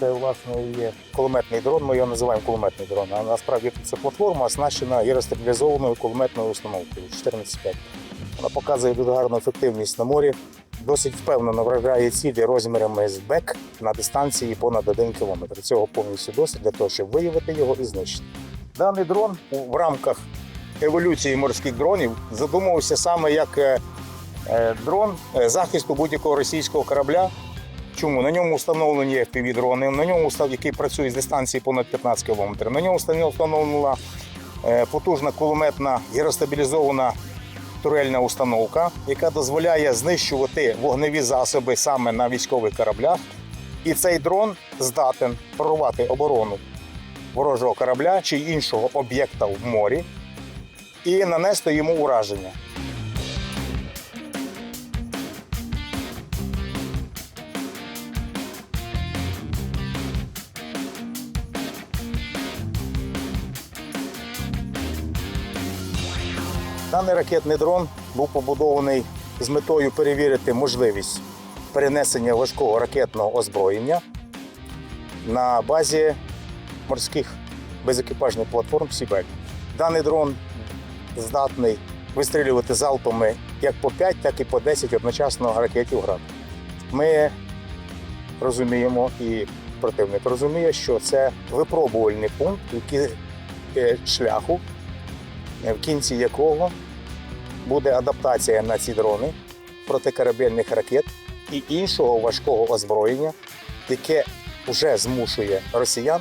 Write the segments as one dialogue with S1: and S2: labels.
S1: Це власне є кулеметний дрон. Ми його називаємо кулеметний дрон. А насправді це платформа оснащена аеростабілізованою кулеметною установкою 14.5. Вона показує дуже гарну ефективність на морі. Досить впевнено вражає цілі розмірами з бек на дистанції понад 1 км. Цього повністю досить для того, щоб виявити його і знищити. Даний дрон в рамках еволюції морських дронів задумувався саме як е, е, дрон е, захисту будь-якого російського корабля. Чому? На ньому встановлені FPV-дрони, на ньому який працює з дистанції понад 15 км. На ньому встановлена- встановлена е, потужна кулеметна гіростабілізована турельна установка, яка дозволяє знищувати вогневі засоби саме на військових кораблях. І цей дрон здатен прорвати оборону ворожого корабля чи іншого об'єкта в морі і нанести йому ураження. Даний ракетний дрон був побудований з метою перевірити можливість перенесення важкого ракетного озброєння на базі морських безекіпажних платформ Сібель. Даний дрон здатний вистрілювати залпами як по 5, так і по 10 одночасно ракетів град. Ми розуміємо і противник розуміє, що це випробувальний пункт, який е, шляху, в кінці якого буде адаптація на ці дрони протикорабельних ракет і іншого важкого озброєння, яке вже змушує росіян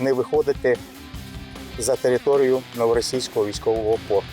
S1: не виходити за територію новоросійського військового порту.